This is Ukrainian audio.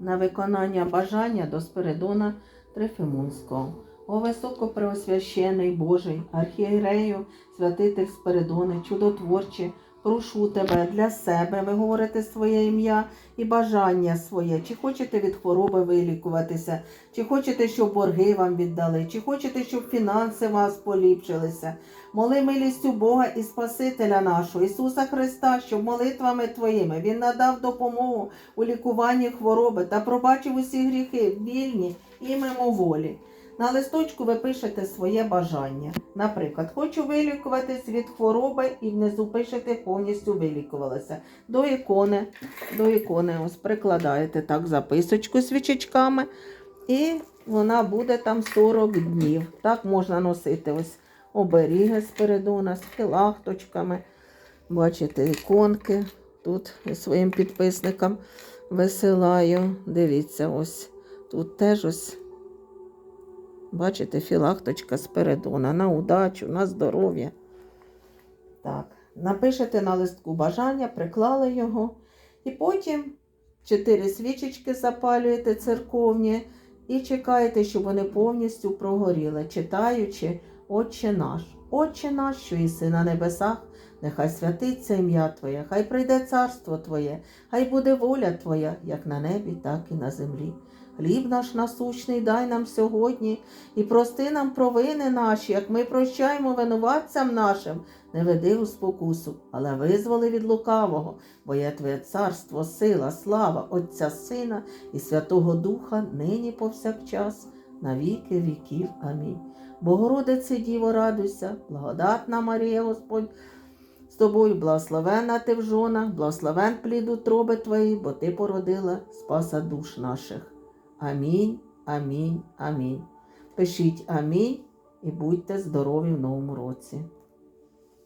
на виконання бажання до Спиридона Трифимунського. О високопреосвящений Божий, архієрею святитель Спиридони, чудотворче, прошу тебе для себе, ви говорите своє ім'я і бажання своє. Чи хочете від хвороби вилікуватися, чи хочете, щоб борги вам віддали, чи хочете, щоб фінанси вас поліпшилися. Моли милістю Бога і Спасителя нашого, Ісуса Христа, щоб молитвами Твоїми Він надав допомогу у лікуванні хвороби та пробачив усі гріхи, вільні і мимоволі. На листочку ви пишете своє бажання. Наприклад, хочу вилікуватись від хвороби і внизу пишете повністю вилікувалася. До ікони, до ікони ось прикладаєте так записочку свічечками, і вона буде там 40 днів. Так можна носити ось оберіги з передона, з філахточками. Бачите, іконки. Тут своїм підписникам висилаю. Дивіться, ось тут теж ось. Бачите, філахточка з передона на удачу, на здоров'я. Так, напишете на листку бажання, приклали його. І потім чотири свічечки запалюєте церковні і чекаєте, щоб вони повністю прогоріли, читаючи Отче наш. Отче наш, що єси на небесах, нехай святиться ім'я Твоє, хай прийде царство Твоє, хай буде воля Твоя, як на небі, так і на землі. Хліб наш насущний дай нам сьогодні і прости нам провини наші, як ми прощаємо винуватцям нашим, не веди у спокусу, але визволи від лукавого, бо є Твоє царство, сила, слава Отця Сина і Святого Духа, нині повсякчас, на віки віків. Амінь. Богородице Діво, радуйся, благодатна Марія Господь. З тобою благословена ти в жонах, благословен плід утроби твої, бо ти породила спаса душ наших. Амінь, амінь, амінь. Пишіть амінь і будьте здорові в новому році.